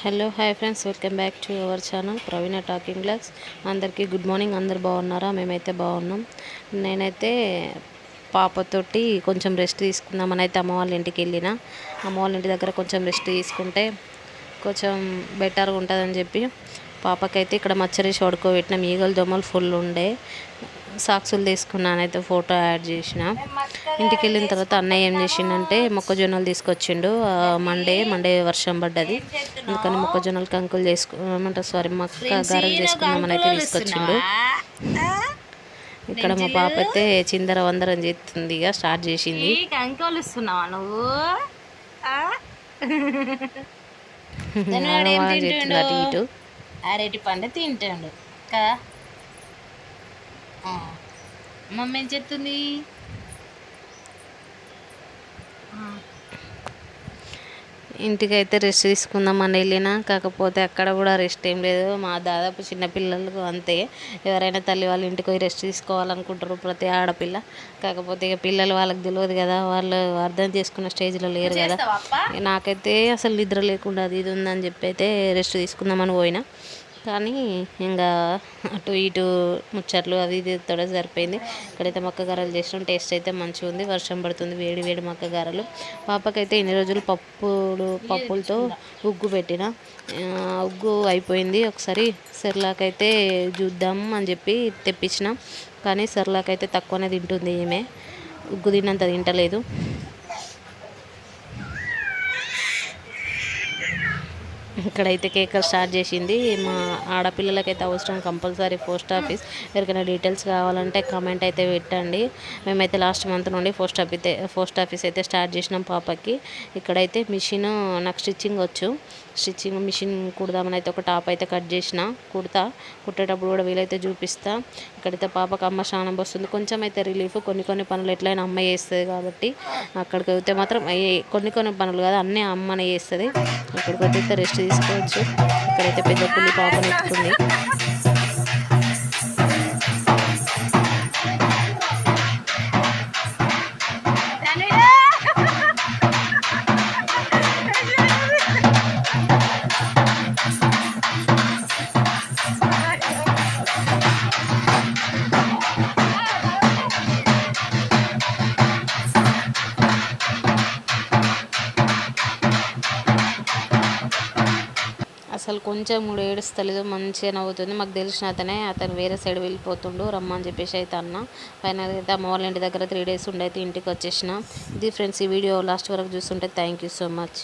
Hello hi friends. Welcome back to our channel Praveena talking blogs. అందరికీ good morning. అందరు బాగున్నారా? మేమైతే బాగున్నాం. నేనైతే పాపతోటి కొంచెం రెస్ట్ తీసుకుందామని అయితే అమ్మ వాళ్ళ ఇంటికి వెళ్ళిన. అమ్మ వాళ్ళ ఇంటి దగ్గర కొంచెం రెస్ట్ తీసుకుంటే కొంచెం బెటర్గా ఉంటుందని చెప్పి పాపకైతే ఇక్కడ మచ్చరేసి పడుకోబెట్టిన ఈగలు దోమలు ఫుల్ ఉండే. సాక్సులు తీసుకున్నాను అయితే ఫోటో యాడ్ చేసిన. ఇంటికి వెళ్ళిన తర్వాత అన్నయ్య ఏం చేసిండంటే మొక్కజొన్నలు తీసుకొచ్చిండు. మండే మండే వర్షం పడ్డది. అందుకని మొక్కజొన్నలు కంకులు చేసుకు ఏమంటారు సారీ మక్క గారెలు చేసుకుందామని అయితే తీసుకొచ్చిండు. ఇక్కడ మా పాప అయితే చిందర వందరం చేస్తుంది ఇక స్టార్ట్ చేసింది. కంకోలు ఇస్తున్నావా నువ్వు? అటు ఇటు. అరటి పండు తింటాడు. కదా. మమ్మీ ఏం చెప్తుంది ఇంటికి అయితే రెస్ట్ తీసుకుందామని వెళ్ళిన కాకపోతే అక్కడ కూడా రెస్ట్ ఏం లేదు. మా దాదాపు చిన్న పిల్లలకు అంతే. ఎవరైనా తల్లి వాళ్ళ ఇంటికి పోయి రెస్ట్ తీసుకోవాలనుకుంటారు ప్రతి ఆడపిల్ల. కాకపోతే ఇక పిల్లలు వాళ్ళకి తెలియదు కదా వాళ్ళు అర్థం చేసుకున్న స్టేజ్లో లేరు కదా. నాకైతే అసలు నిద్ర లేకుండా అది ఇది ఉందని చెప్పి అయితే రెస్ట్ తీసుకుందామని పోయినా. కానీ ఇంకా అటు ఇటు ముచ్చట్లు అది ఇది తోడ సరిపోయింది. ఇక్కడైతే మక్కగారలు చేసినాం. టేస్ట్ అయితే మంచిగా ఉంది. వర్షం పడుతుంది. వేడి వేడి మక్కగారలు పాపకైతే ఇన్ని రోజులు పప్పులు పప్పులతో ఉగ్గు పెట్టిన. ఉగ్గు అయిపోయింది. ఒకసారి సెర్లాకైతే చూద్దాం అని చెప్పి తెప్పించిన. కానీ సెర్లాకైతే తక్కువనే తింటుంది ఈమె. ఉగ్గు తిన్నంత తింటలేదు. ఇక్కడైతే కేక్ స్టార్ట్ చేసింది. మా ఆడపిల్లలకైతే అవసరం కంపల్సరీ పోస్ట్ ఆఫీస్. ఎవరికైనా డీటెయిల్స్ కావాలంటే కామెంట్ అయితే పెట్టండి. మేమైతే లాస్ట్ మంత్ నుండి పోస్ట్ ఆఫీస్ పోస్ట్ ఆఫీస్ అయితే స్టార్ట్ చేసినాం పాపకి. ఇక్కడైతే మిషన్ నాకు స్టిచ్చింగ్ వచ్చు. స్టిచ్చింగ్ మిషన్ కుడదామని అయితే ఒక టాప్ అయితే కట్ చేసిన కుడతా. కుట్టేటప్పుడు కూడా వీలైతే చూపిస్తా. ఇక్కడైతే పాపకు అమ్మ స్నానం వస్తుంది కొంచెం అయితే రిలీఫ్ కొన్ని కొన్ని పనులు ఎట్లయినా అమ్మ చేస్తుంది కాబట్టి అక్కడికి వెళ్తే మాత్రం కొన్ని కొన్ని పనులు కదా అన్నీ అమ్మనే చేస్తుంది. ఇక్కడికి వచ్చేస్తే రెస్ట్ తీసుకోవచ్చు ఇక్కడైతే పెద్ద పులి పాపను ఎత్తుకుంది అసలు కొంచెం కూడా ఏడుస్తలేదు మంచిగా నవ్వుతుంది. మాకు తెలిసిన అతనే అతను వేరే సైడ్ వెళ్ళిపోతుండు రమ్మని చెప్పేసి అయితే అన్న. ఫైనల్ అయితే అమ్మ వాళ్ళ ఇంటి దగ్గర త్రీ డేస్ ఉండి అయితే ఇంటికి వచ్చేసిన. ఇది ఫ్రెండ్స్ ఈ వీడియో లాస్ట్ వరకు చూస్తుంటే థ్యాంక్ యూ సో మచ్